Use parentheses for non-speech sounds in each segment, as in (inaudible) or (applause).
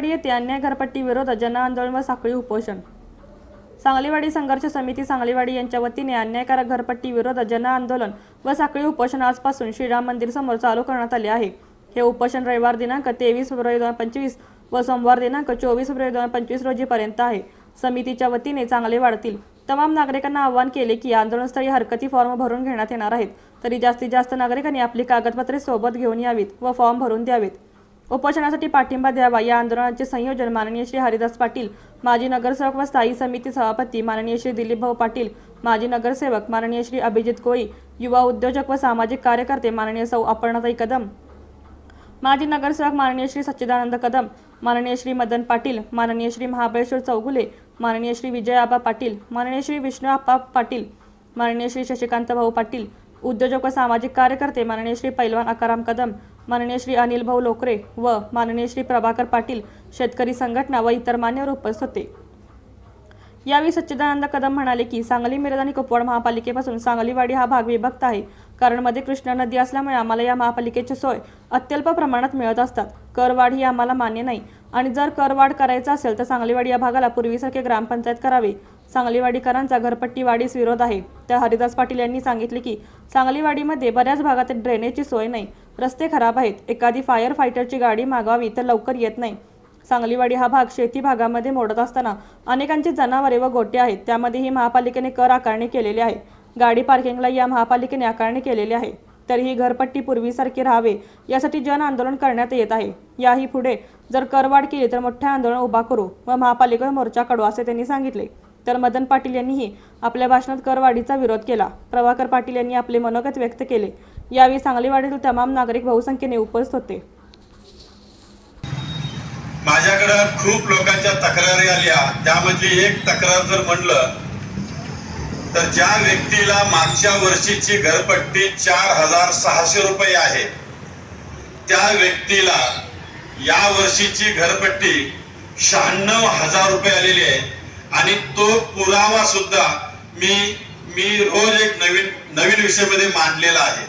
सांगलीवाडी येथे अन्याय घरपट्टी विरोधात जनआंदोलन व साखळी उपोषण. सांगलीवाडी संघर्ष समिती सांगलीवाडी यांच्या वतीने अन्यायकारक घरपट्टी विरोधात जनआंदोलन व साखळी उपोषण आजपासून श्रीराम मंदिर समोर चालू करण्यात आले आहे. हे उपोषण रविवार दिनांक तेवीस फेब्रुवारी दोन पंचवीस व सोमवार दिनांक चोवीस फेब्रुवारी दोन पंचवीस रोजीपर्यंत आहे. समितीच्या वतीने चांगले वाढतील तमाम नागरिकांना आवाहन केले की आंदोलनस्थळी हरकती फॉर्म भरून घेण्यात येणार आहेत. तरी जास्तीत जास्त नागरिकांनी आपली कागदपत्रे सोबत घेऊन यावीत व फॉर्म भरून द्यावेत. उपोषणासाठी पाठिंबा द्यावा. या आंदोलनाचे संयोजन माननीय श्री हरिदास पाटील माजी नगरसेवक व स्थायी समिती सभापती माननीय श्री दिलीपभाऊ पाटील माजी नगरसेवक माननीय श्री अभिजित कोळी युवा उद्योजक व सामाजिक कार्यकर्ते माननीय सौ अपर्णाताई कदम माजी नगरसेवक माननीय श्री सच्चिदानंद कदम माननीय श्री मदन पाटील माननीय श्री महाबळेश्वर चौगुले माननीय श्री विजय आबा पाटील माननीय श्री विष्णू आप्पा पाटील माननीय श्री शशिकांत भाऊ पाटील उद्योजक व सामाजिक कार्यकर्ते माननीय श्री पैलवान अकाराम कदम माननीय श्री अनिल भाऊ लोकरे व माननीय श्री प्रभाकर पाटील शेतकरी संघटना व इतर मान्यवर उपस्थित होते. यावेळी सच्चिदानंद कदम म्हणाले की सांगली मिरज आणि कुपवाड महापालिकेपासून सांगलीवाडी हा भाग विभक्त आहे. कारण मध्ये कृष्णा नदी असल्यामुळे आम्हाला या महापालिकेची सोय अत्यल्प प्रमाणात मिळत असतात. करवाढ ही आम्हाला मान्य नाही. आणि जर करवाढ करायचा असेल तर सांगलीवाडी या भागाला पूर्वीसारखे ग्रामपंचायत करावी. सांगलीवाडीकरांचा घरपट्टी वाढीस विरोध आहे. त्या हरिदास पाटील यांनी सांगितले की सांगलीवाडीमध्ये बऱ्याच भागात ड्रेनेजची सोय नाही. रस्ते खराब आहेत. एखादी फायर फायटरची गाडी मागावी तर लवकर येत नाही. सांगलीवाडी हा भाग शेती भागामध्ये मोडत असताना अनेकांची जनावरे व गोटे आहेत. त्यामध्येही महापालिकेने कर आकारणी केलेली आहे. गाडी पार्किंगला या महापालिकेने आकारणी केलेली आहे. तरीही घरपट्टी पूर्वीसारखी राहावे यासाठी जन आंदोलन करण्यात येत आहे. याही पुढे जर करवाढ केली तर मोठे आंदोलन उभा करू व महापालिकेवर मोर्चा काढू असे त्यांनी सांगितले. तर मदन पाटील यांनीही आपल्या भाषणात करवाढीचा विरोध केला. प्रभाकर पाटील यांनी आपले मनोगत व्यक्त केले. यावेळी सांगलीवाडीतील तमाम नागरिक बहुसंख्येने उपस्थित होते. माझ्याकडं खूप लोकांच्या तक्रारी आल्या. त्यामधली एक तक्रार जर म्हणलं तर ज्या व्यक्तीला मागच्या वर्षीची घरपट्टी चार हजार सहाशे रुपये आहे त्या व्यक्तीला या वर्षीची घरपट्टी शहाण्णव हजार रुपये आलेली आहे. आणि तो पुरावा सुद्धा मी मी रोज एक नवीन नवीन विषयामध्ये मांडलेला आहे.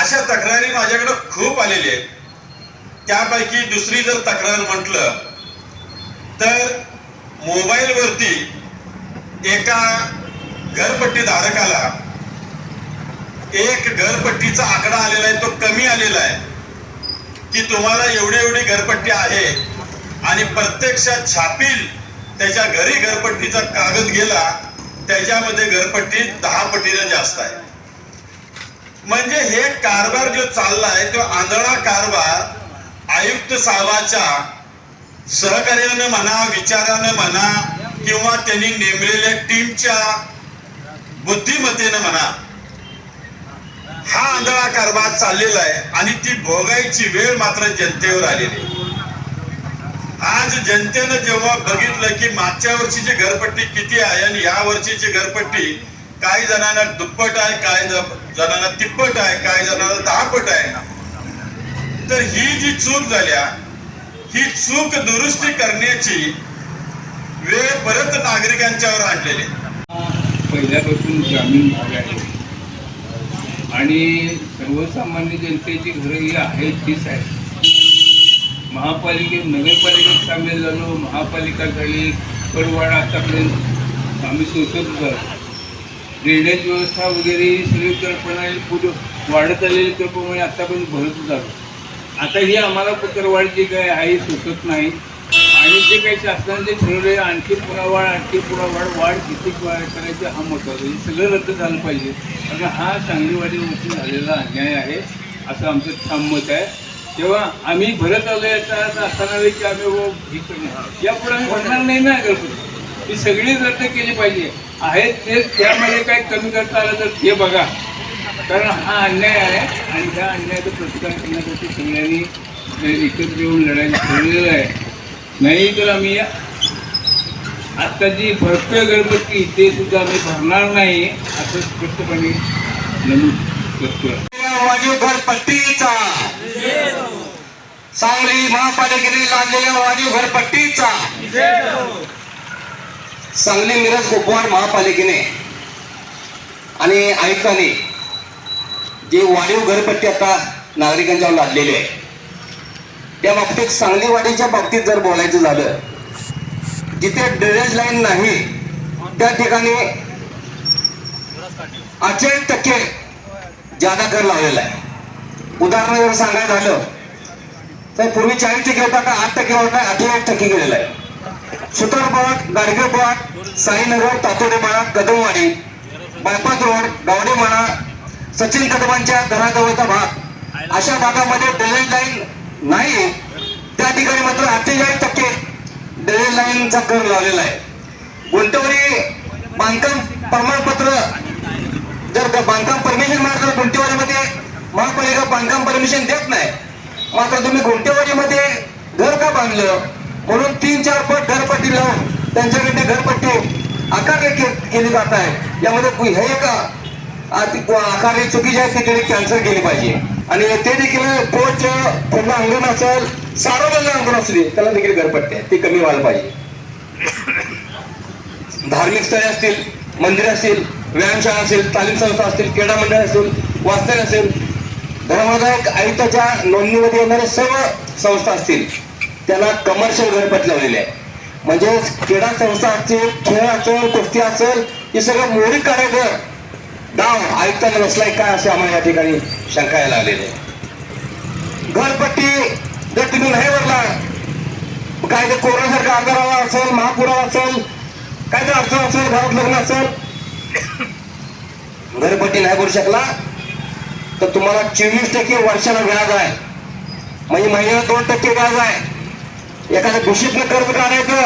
अशा तक्रारी माझ्याकडे खूप आलेल्या आहेत. त्यापैकी दुसरी जर तक्रार म्हटलं तर मोबाईलवरती एका घरपट्टी धारकाला एक घरपट्टीचा आकडा आलेला आहे तो कमी आलेला आहे की तुम्हाला एवढी एवढी घरपट्टी आहे आणि प्रत्यक्षात छापील त्याच्या घरी घरपट्टीचा कागद गेला त्याच्यामध्ये घरपट्टी दहा पटीने जास्त आहे म्हणजे हे कारभार जो चाललाय तो आंधळा कारभार आयुक्त साहेबाच्या सहकार्यानं म्हणा विचारानं म्हणा किंवा त्यांनी नेमलेल्या टीमच्या बुद्धिमत्तेनं म्हणा हा आंधळा कारभार चाललेला आहे आणि ती भोगायची वेळ मात्र जनतेवर आलेली आहे. आज जनतेनं जेव्हा बघितलं की मागच्या वर्षीची घरपट्टी किती आहे आणि या वर्षीची घरपट्टी काही जणांना दुप्पट आहे काही जणांना तिप्पट आहे काही जणांना दहापट आहे तर ही जी चूक झाल्या ही चूक दुरुस्ती करण्याची वेळ परत नागरिकांच्यावर आणलेली. पहिल्यापासून ग्रामीण भाग आहे. आणि सर्वसामान्य जनतेची घरं ही आहेत तीच आहे महापालिकेत नगरपालिकेत सामील झालो. महापालिका झाली कडवाडा आतापर्यंत आम्ही सोसत झालो ड्रेनेज व्यवस्था वगैरे ही सगळी कल्पना पुढे पुढं वाढत आलेली कल्पना आतापर्यंत भरत झालो आता ही आम्हाला पत्रवाढ जी काय आहे सुचत नाही. आणि जे काही शासनाने ठरवले आणखी पुरावाढ वाढ आणखी पुरावाढ वाढ वाढ किती करायचं करायची हा महत्त्वाचा हे सगळं रद्द झालं पाहिजे. कारण हा सांगलीवाडीवरती झालेला अन्याय आहे असं आमचं ठाम मत आहे. तेव्हा आम्ही भरत आलो याचा अर्थ असताना की आम्ही हो हे करणार. यापुढे आम्ही भरणार नाही ना गणपती? ही सगळी रद्द केली पाहिजे. आहेत ते त्यामध्ये काही कमी करता आलं तर ते बघा. कारण हा अन्याय आहे आणि ह्या अन्यायाचा प्रतिकार करण्यासाठी सगळ्यांनी एकत्र येऊन लढायला ठरलेलं आहे. नाही तर आम्ही आत्ता जी भरतोय गणपती ते सुद्धा आम्ही भरणार नाही असं स्पष्टपणे नमूद करतो सांगली महापालिकेने लादलेल्या वाढीव घरपट्टीचा. सांगली मिरज कुपवाड महापालिकेने आणि आयुक्तांनी जे वाढीव घरपट्टी आता नागरिकांच्या लादलेली आहे त्या बाबतीत सांगली वाडीच्या बाबतीत जर बोलायचं झालं जिथे ड्रेनेज लाईन नाही त्या ठिकाणी अठ्ठावीस टक्के जादा कर लावलेला आहे. उदाहरण जर सांगायचं झालं तर पूर्वी चाळीस टक्के होता का आठ टक्के होता अठ्ठावीस टक्के गेलेला आहे. सुतारबाग गाडगेबाग साईनगर म्हणा कदमवाडी बायपास रोड गावडे म्हणा सचिन कदमांच्या घराजवळचा भाग. अशा भागामध्ये ड्रेनेज लाईन नाही त्या ठिकाणी मात्र अठ्ठेचाळीस टक्के ड्रेनेज लाईनचा कर लावलेला आहे. गुंतवणी बांधकाम प्रमाणपत्र जर बांधकाम परमिशन मात्र गुंटेवाडीमध्ये महापालिका बांधकाम परमिशन देत नाही. मात्र तुम्ही गुंटेवाडीमध्ये घर का बांधलं? म्हणून तीन चार पट घरपट्टी लावून त्यांच्याकडे घरपट्टी आकारले केली जात आहे. यामध्ये हे का आर्थिक आकारली चुकीची आहे ती कॅन्सल केली पाहिजे. आणि ते देखील पोच पूर्ण अंगण असेल सार्वजनिक अंगण असू दे त्याला देखील घरपट्टी आहे. ती कमी व्हायला पाहिजे. धार्मिक स्थळे असतील मंदिर असतील व्यायामशाळा असेल तालीम संस्था असतील क्रीडा मंडळ असेल वाचन असेल धर्मदायक आयुक्ताच्या नोंदणीमध्ये येणारे सर्व संस्था असतील त्याला कमर्शियल घरपट लावलेले आहे म्हणजेच क्रीडा संस्था असतील खेळ असेल कुस्ती असेल हे सगळं मोडी कार्यकर डाव आयुक्तांना बसलाय काय असे आम्हाला या ठिकाणी शंका यायला आलेले आहे. घरपट्टी जर तुम्ही नाही भरला काय तर कोरोनासारखा आजारावा असेल महापुरावा असेल काय तर अडचण असेल घरात लग्न असेल (coughs) घरपट्टी नाही भरू शकला तर तुम्हाला चोवीस टक्के वर्षाला व्याज आहे. म्हणजे महिन्याला दोन टक्के व्याज आहे. एखाद्या घुशीतनं कर्ज काढायचं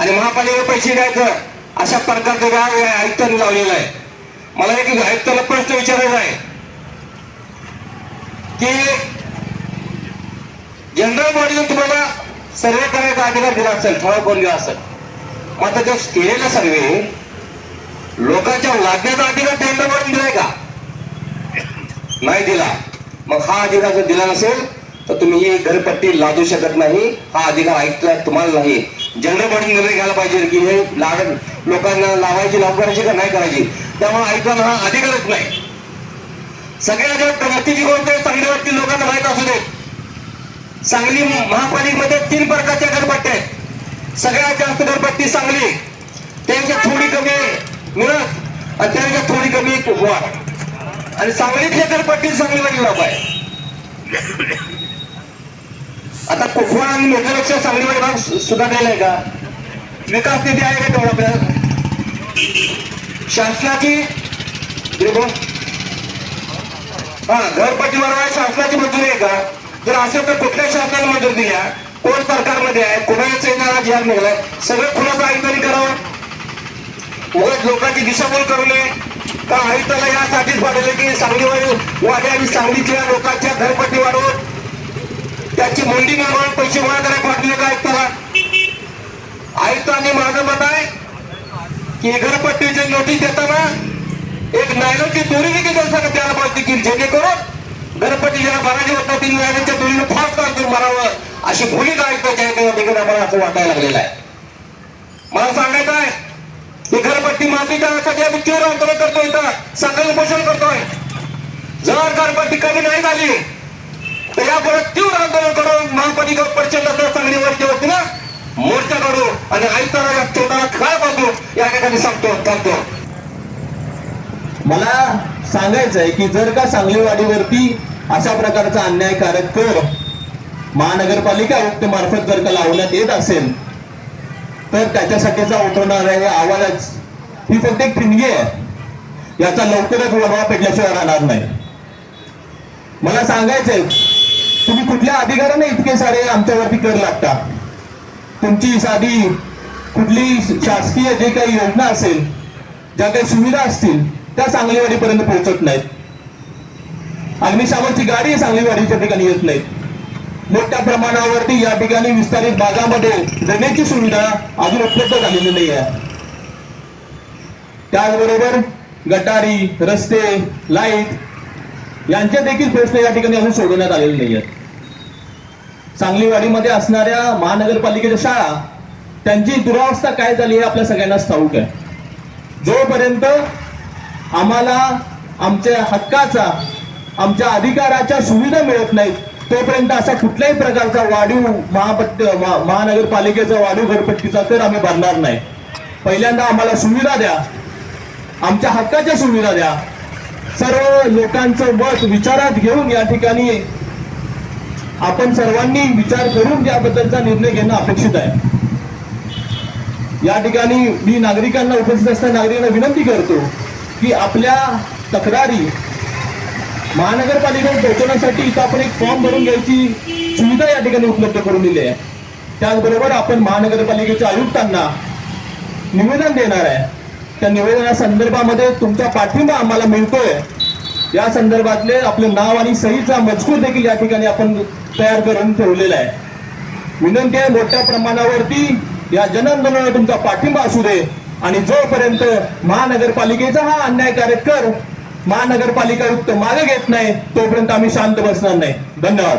आणि महापालिकेला पैसे द्यायचं अशा प्रकारचं व्याज या आयुक्तांनी लावलेलं आहे. मला एक आयुक्ताला प्रश्न विचारायचा आहे. की जनरल बॉडीने तुम्हाला सर्वे करायचा अधिकार दिला असेल ठराव करून दिला असेल? मात्र जो केलेला सर्वे लोकांच्या लागण्याचा अधिकार जनरल बॉडीने दिलाय का? नाही दिला. मग हा अधिकार जर दिला नसेल तर तुम्ही ही घरपट्टी लादू शकत नाही. हा अधिकार ऐकला तुम्हाला नाही. जनरल बॉडी निर्णय घ्यायला पाहिजे की हे लाड लोकांना लावायची लागू करायची का नाही करायची? त्यामुळे ऐकताना हा अधिकारच नाही. सगळ्या ज्या प्रगतीची गोष्ट आहे सांगलीवरती लोकांना माहीत असू देत. सांगली महापालिकेमध्ये तीन प्रकारच्या घरपट्ट्या आहेत. सगळ्यात जास्त घरपट्टी सांगली. त्यांच्या थोडी कमी मिळत. आणि त्यांच्या थोडी कमी वाढ आणि सांगलीतल्या घरपट्टी सांगलीवाडी लाभ आहे आता कोकण आणि मेजरपेक्षा सांगलीवाडी भाग सु- सुधारलेला आहे का? विकास निधी आहे का तेवढा आपल्याला? शासनाची हा घरपट्टीवर बरोबर शासनाची मंजुरी आहे का? जर असेल तर कुठल्या शासनाला मंजुरी दिल्या कोण सरकारमध्ये आहे? कोणाच्या सैन्याला जिहाद निघालाय? सगळं खुलासा आयुक्तांनी करावं. उगाच लोकांची दिशाभूल करू नये. का आयुक्ताला यासाठीच पाठवले की सांगली वाडे आणि सांगलीतल्या लोकांच्या घरपट्टी वाढवून त्याची मुंडी मारून पैसे गोळा करायला पाठवले का आयुक्ताला? आयुक्तांनी माझं मत आहे की घरपट्टीचे नोटीस देताना एक नायलॉनची दोरी देखील त्यांना द्यायला पाहिजे की जेणेकरून घरपट्टी ज्याला भरायची होत नाही ती नायलॉनच्या दोरीनं फास्ट काढून मारावं अशी भूमिका आयुक्ताच्या आहे आम्हाला असं वाटायला लागलेलं आहे. मला सांगायचं आहे घरपट्टी माफीच्यासाठी आम्ही आंदोलन करतोय इथं. सकाळी उपोषण करतोय. जर घरपट्टी कमी नाही झाली तर यापुढे तीव्र आंदोलन करून महापालिका प्रचंड वरती सांगलीवरच्या वतीनं मोर्चा काढू आणि आयुक्ताला या तोंडाला काय बांधू या ठिकाणी सांगतो सांगतो मला सांगायचं आहे की जर का सांगलीवाडीवरती अशा प्रकारचा अन्यायकारक कर महानगरपालिका आयुक्त मार्फत जर का लावण्यात येत असेल तर त्याच्यासाठीचा उठवणारा हे आव्हानच ही फक्त एक ठिणगी आहे. याचा लवकरच वडवा पेटल्याशिवाय राहणार नाही. मला सांगायचंय तुम्ही कुठल्या अधिकाराने इतके सारे आमच्यावरती कर लागता? तुमची साधी कुठली शासकीय जे काही योजना असेल ज्या काही सुविधा असतील त्या सांगलीवाडीपर्यंत पोहोचत नाहीत. अग्निशामकची गाडी सांगलीवाडीच्या ठिकाणी येत नाहीत. मोठ्या प्रमाणावरती या ठिकाणी विस्तारित भागामध्ये ड्रेनेजची सुविधा अजून उपलब्ध झालेली नाही आहे. त्याचबरोबर गटारी रस्ते लाइट यांचे देखील प्रश्न या ठिकाणी अजून सोडवण्यात आलेले नाही आहेत सांगलीवाडीमध्ये असणाऱ्या महानगरपालिकेच्या शाळा त्यांची दुरावस्था काय झाली हे आपल्या सगळ्यांनाच ठाऊक आहे. जोपर्यंत आम्हाला आमच्या हक्काचा आमच्या अधिकाराच्या सुविधा मिळत नाहीत तोपर्यंत असा कुठल्याही प्रकारचा वाढीव महापट्ट महानगरपालिकेचा वाढीव घरपट्टीचा कर आम्ही भरणार नाही. पहिल्यांदा आम्हाला सुविधा द्या. आमच्या हक्काच्या सुविधा द्या. सर्व लोकांचं मत विचारात घेऊन या ठिकाणी आपण सर्वांनी विचार करून याबद्दलचा निर्णय घेणं अपेक्षित आहे. या ठिकाणी मी नागरिकांना उपस्थित असताना नागरिकांना विनंती करतो की आपल्या तक्रारी महानगरपालिकेत पोहोचवण्यासाठी इथं आपण एक फॉर्म भरून घ्यायची सुविधा या ठिकाणी उपलब्ध करून दिली आहे. त्याचबरोबर आपण महानगरपालिकेच्या आयुक्तांना निवेदन देणार आहे. त्या निवेदनासंदर्भामध्ये तुमचा पाठिंबा आम्हाला मिळतोय. या संदर्भातले आपलं नाव आणि सहीचा मजकूर देखील या ठिकाणी आपण तयार करून ठेवलेला आहे. विनंती आहे मोठ्या प्रमाणावरती या जनआंदोलनाला तुमचा पाठिंबा असू दे आणि जोपर्यंत महानगरपालिकेचा हा अन्यायकारक कर महानगरपालिका युक्त मागे घेत नाही तोपर्यंत आम्ही शांत बसणार नाही. धन्यवाद.